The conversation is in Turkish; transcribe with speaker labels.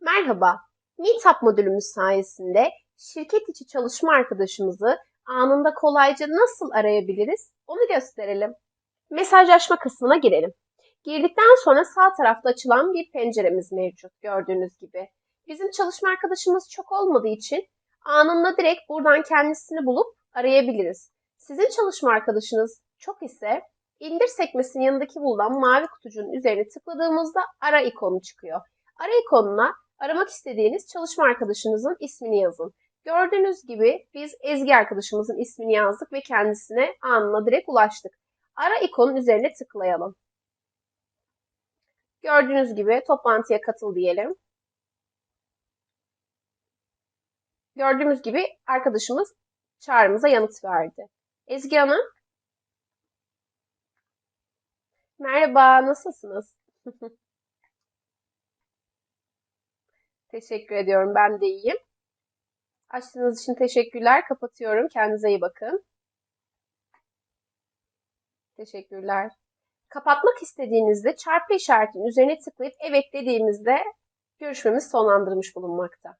Speaker 1: Merhaba, Meetup modülümüz sayesinde şirket içi çalışma arkadaşımızı anında kolayca nasıl arayabiliriz onu gösterelim. Mesajlaşma kısmına girelim. Girdikten sonra sağ tarafta açılan bir penceremiz mevcut gördüğünüz gibi. Bizim çalışma arkadaşımız çok olmadığı için anında direkt buradan kendisini bulup arayabiliriz. Sizin çalışma arkadaşınız çok ise indir sekmesinin yanındaki bulunan mavi kutucuğun üzerine tıkladığımızda ara ikonu çıkıyor. Ara ikonuna aramak istediğiniz çalışma arkadaşınızın ismini yazın. Gördüğünüz gibi biz Ezgi arkadaşımızın ismini yazdık ve kendisine anına direkt ulaştık. Ara ikonun üzerine tıklayalım. Gördüğünüz gibi toplantıya katıl diyelim. Gördüğümüz gibi arkadaşımız çağrımıza yanıt verdi. Ezgi Hanım. Merhaba, nasılsınız? Teşekkür ediyorum, ben de iyiyim. Açtığınız için teşekkürler. Kapatıyorum. Kendinize iyi bakın. Teşekkürler. Kapatmak istediğinizde çarpı işaretinin üzerine tıklayıp evet dediğimizde görüşmemiz sonlandırılmış bulunmakta.